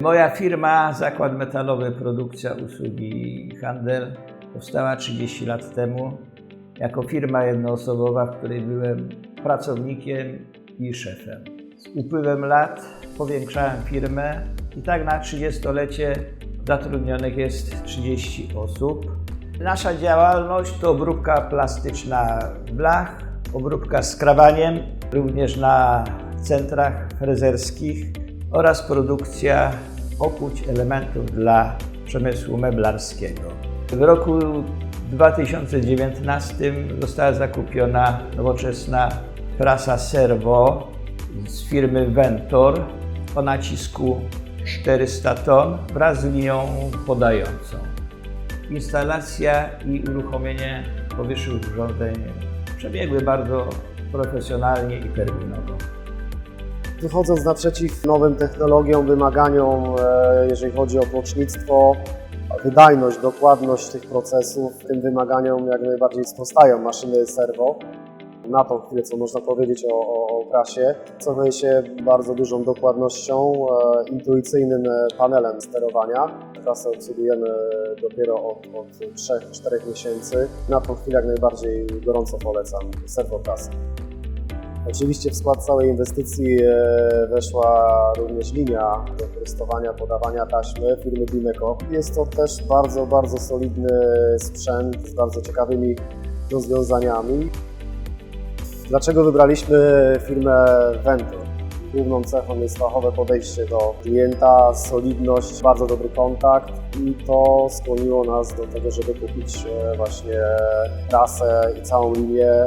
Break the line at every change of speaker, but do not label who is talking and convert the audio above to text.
Moja firma, Zakład Metalowy Produkcja Usługi i Handel, powstała 30 lat temu jako firma jednoosobowa, w której byłem pracownikiem i szefem. Z upływem lat powiększałem firmę i tak na 30-lecie zatrudnionych jest 30 osób. Nasza działalność to obróbka plastyczna blach, obróbka skrawaniem, również na centrach frezerskich oraz produkcja okuć elementów dla przemysłu meblarskiego. W roku 2019 została zakupiona nowoczesna prasa Servo z firmy Ventor o nacisku 400 ton wraz z linią podającą. Instalacja i uruchomienie powyższych urządzeń przebiegły bardzo profesjonalnie i terminowo.
Wychodząc naprzeciw nowym technologiom, wymaganiom, e, jeżeli chodzi o tłocznictwo, wydajność, dokładność tych procesów, tym wymaganiom jak najbardziej sprostają maszyny serwo. Na tą chwilę, co można powiedzieć o, o, o prasie, się bardzo dużą dokładnością, e, intuicyjnym e, panelem sterowania. Prasę obsługujemy dopiero od, od 3-4 miesięcy. Na tą chwilę jak najbardziej gorąco polecam serwoprasę. Oczywiście w skład całej inwestycji e, weszła również linia do prostowania, podawania taśmy firmy Dimeco. Jest to też bardzo, bardzo solidny sprzęt z bardzo ciekawymi rozwiązaniami. Dlaczego wybraliśmy firmę Ventor? Główną cechą jest fachowe podejście do klienta, solidność, bardzo dobry kontakt i to skłoniło nas do tego, żeby kupić e, właśnie prasę i całą linię